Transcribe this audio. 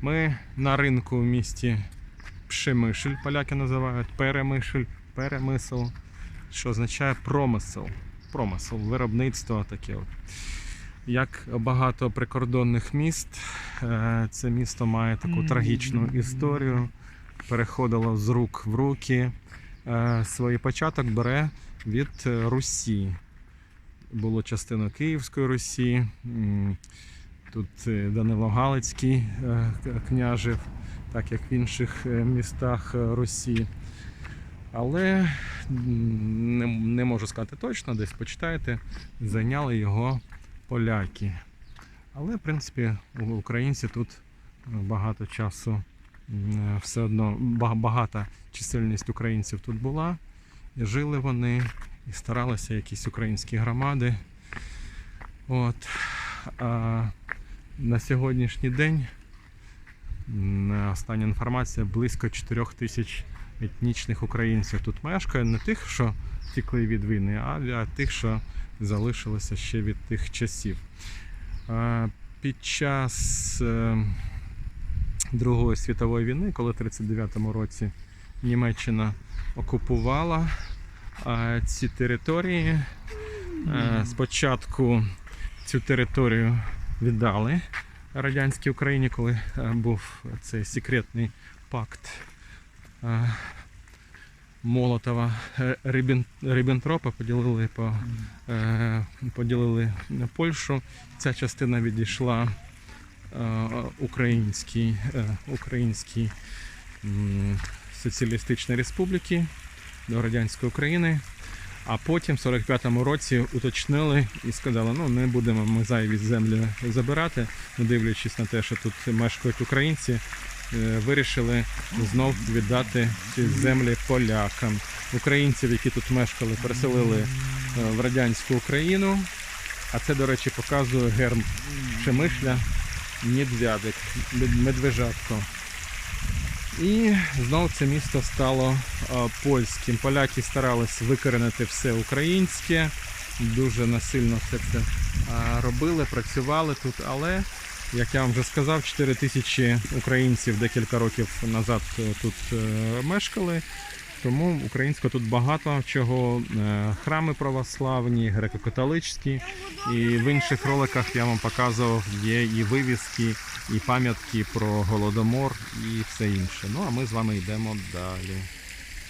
Ми на ринку в місті Пшемишель, поляки називають Перемишель, Перемисел, що означає промисел. Промисел, виробництво таке. От. Як багато прикордонних міст, е, це місто має таку трагічну історію, переходило з рук в руки. Е, Свій початок бере від Русі. Було частина Київської Русі. Тут е, Данило Галицький е, княжив, так як в інших е, містах Русі. Але не, не можу сказати точно, десь почитайте, зайняли його поляки. Але, в принципі, у- українці тут багато часу все одно багата чисельність українців тут була. І жили вони, і старалися якісь українські громади. От. На сьогоднішній день остання інформація близько 4 тисяч етнічних українців тут мешкає. Не тих, що втекли від війни, а тих, що залишилися ще від тих часів. Під час е, Другої світової війни, коли в 1939 році Німеччина окупувала е, ці території, е, спочатку цю територію віддали радянській Україні, коли е, був цей секретний пакт е, Молотова е, Ріббентропа поділили по поділили Польщу. Ця частина відійшла українській, українській м, соціалістичній республіки до радянської України. А потім в 45-му році уточнили і сказали, ну не будемо ми зайві землі забирати, не дивлячись на те, що тут мешкають українці, е, вирішили знов віддати ці землі полякам. Українців, які тут мешкали, переселили е, в радянську Україну. А це, до речі, показує герб Пшемишля, Медвядик, медвежатко. І знову це місто стало е, польським. Поляки старались викоренити все українське, дуже насильно все це е, робили, працювали тут, але, як я вам вже сказав, 4 тисячі українців декілька років назад тут е, мешкали. Тому українського тут багато чого. Е, Храми православні, греко-католицькі. І в інших роликах я вам показував, є і вивіски, і пам'ятки про голодомор, і все інше. Ну а ми з вами йдемо далі.